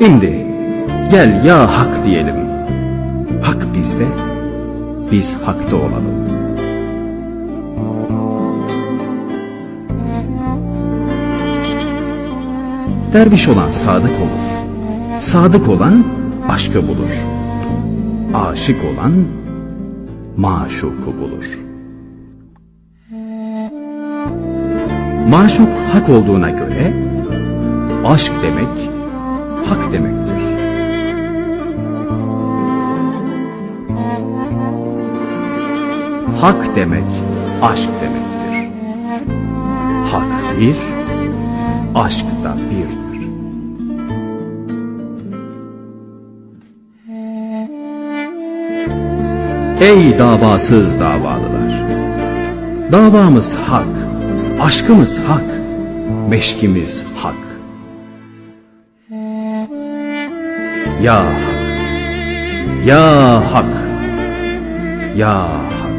Şimdi gel ya hak diyelim. Hak bizde, biz hakta olalım. Derviş olan sadık olur. Sadık olan aşkı bulur. Aşık olan maşuku bulur. Maşuk hak olduğuna göre aşk demek hak demektir. Hak demek aşk demektir. Hak bir, aşk da birdir. Ey davasız davalılar! Davamız hak, aşkımız hak, meşkimiz hak. Ya hak, ya hak, ya hak.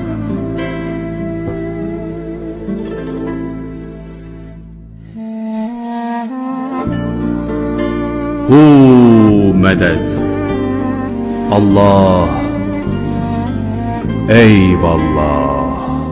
Hu medet. Allah. Eyvallah.